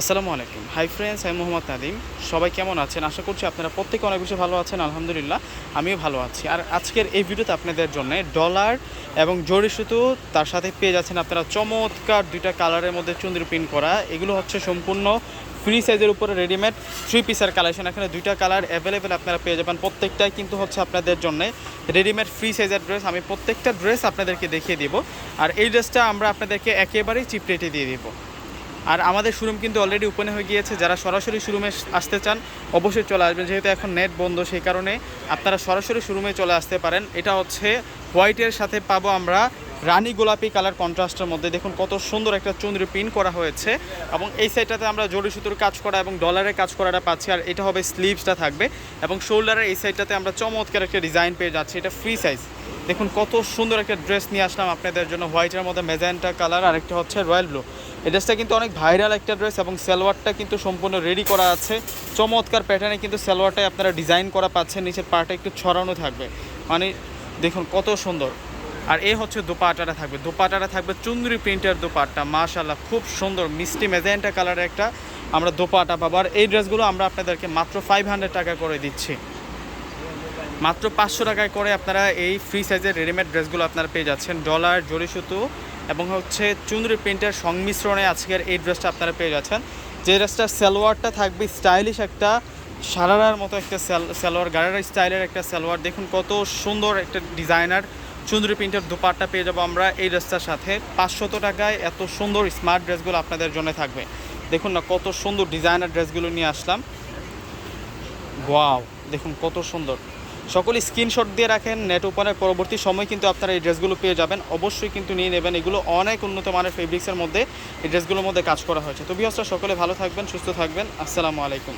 আসসালামু আলাইকুম। Hi friends আমি মোহাম্মদ নাদিম সবাই কেমন আছেন? আশা করছি আপনারা প্রত্যেকে অনেক বেশি ভালো আছেন, আলহামদুলিল্লাহ। আমিও ভালো আছি। আর আজকের এই ভিডিওতে আপনাদের জন্য ডলার এবং জরি সুতো, তার সাথে পেয়ে যাচ্ছেন আপনারা চমৎকার দুইটা কালারের মধ্যে চুন্দ্রি প্রিন্ট করা। এগুলো হচ্ছে সম্পূর্ণ ফ্রি সাইজের উপরে রেডিমেড থ্রি পিসের কালেকশন এখানে দুইটা কালার অ্যাভেলেবেল আপনারা পেয়ে যাবেন প্রত্যেকটাই কিন্তু হচ্ছে আপনাদের জন্য রেডিমেড ফ্রি সাইজের ড্রেস আমি প্রত্যেকটা ড্রেস আপনাদেরকে দেখিয়ে দিব। আর এই ড্রেসটা আমরা আপনাদেরকে একেবারেই চিপ রেটে দিয়ে দিব। আর আমাদের শোরুম কিন্তু অলরেডি ওপেন হয়ে গিয়েছে। যারা সরাসরি শোরুমে আসতে চান, অবশ্যই চলে আসবেন। যেহেতু এখন নেট বন্ধ, সেই কারণে আপনারা সরাসরি শোরুমে চলে আসতে পারেন। এটা হচ্ছে হোয়াইটের সাথে পাবো আমরা রানী গোলাপি কালার কন্ট্রাস্টের মধ্যে। দেখুন কত সুন্দর একটা চুন্দ্রি প্রিন্ট করা হয়েছে এবং এই সাইডটাতে আমরা জড়ি সুতোর কাজ করা এবং ডলারের কাজ করাটা পাচ্ছি আর এটা হবে স্লিভসটা থাকবে এবং শোল্ডারের এই সাইডটাতে আমরা চমৎকার একটা ডিজাইন পেয়ে যাচ্ছি। এটা ফ্রি সাইজ দেখুন কত সুন্দর একটা ড্রেস নিয়ে আসলাম আপনাদের জন্য। হোয়াইটের মধ্যে মেজেন্টা কালার আর একটা হচ্ছে রয়্যাল ব্লু এই ড্রেসটা কিন্তু অনেক ভাইরাল একটা ড্রেস এবং সালোয়ারটা কিন্তু সম্পূর্ণ রেডি করা আছে। চমৎকার প্যাটার্নে কিন্তু সালোয়ারটাই আপনারা ডিজাইন করা পাচ্ছেন, নিচের পাটা একটু ছড়ানো থাকবে। মানে দেখুন কত সুন্দর। আর এ হচ্ছে দোপাটাটা থাকবে। দোপাটাটা থাকবে চুন্দ্রি প্রিন্টের দোপাট্টা। মাশাল্লাহ খুব সুন্দর, মিষ্টি মেজেন্টা কালারের একটা আমরা দোপাটা পাবো। আর এই ড্রেসগুলো আমরা আপনাদেরকে মাত্র ফাইভ হান্ড্রেড টাকা করে দিচ্ছি। মাত্র পাঁচশো টাকায় করে আপনারা এই ফ্রি সাইজের রেডিমেড ড্রেসগুলো আপনারা পেয়ে যাচ্ছেন। ডলার জরি সুতো এবং হচ্ছে চুন্দ্রি প্রিন্টের সংমিশ্রণে আজকের এই ড্রেসটা আপনারা পেয়ে যাচ্ছেন। যে ড্রেসটার সালোয়ারটা থাকবে স্টাইলিশ একটা সারারার মতো একটা সালোয়ার গাড়ার স্টাইলের একটা সালোয়ার। দেখুন কত সুন্দর একটা ডিজাইনার চুন্দরি প্রিন্টের দুপাট্টা পেয়ে যাব আমরা এই ড্রেসটার সাথে। পাঁচশত টাকায় এত সুন্দর স্মার্ট ড্রেসগুলো আপনাদের জন্য থাকবে। দেখুন না কত সুন্দর ডিজাইনার ড্রেসগুলো নিয়ে আসলাম। ওয়াও দেখুন কত সুন্দর। সকলে স্ক্রিনশট দিয়ে রাখেন নেট ওপেনের পরবর্তী সময় কিন্তু আপনারা এই ড্রেসগুলো পেয়ে যাবেন। অবশ্যই কিন্তু নিয়ে নেবেন। এগুলো অনেক উন্নত মানের ফেব্রিক্সের মধ্যে এই ড্রেসগুলোর মধ্যে কাজ করা হয়েছে। তো বিহসটা সকলে ভালো থাকবেন, সুস্থ থাকবেন। আসসালামু আলাইকুম।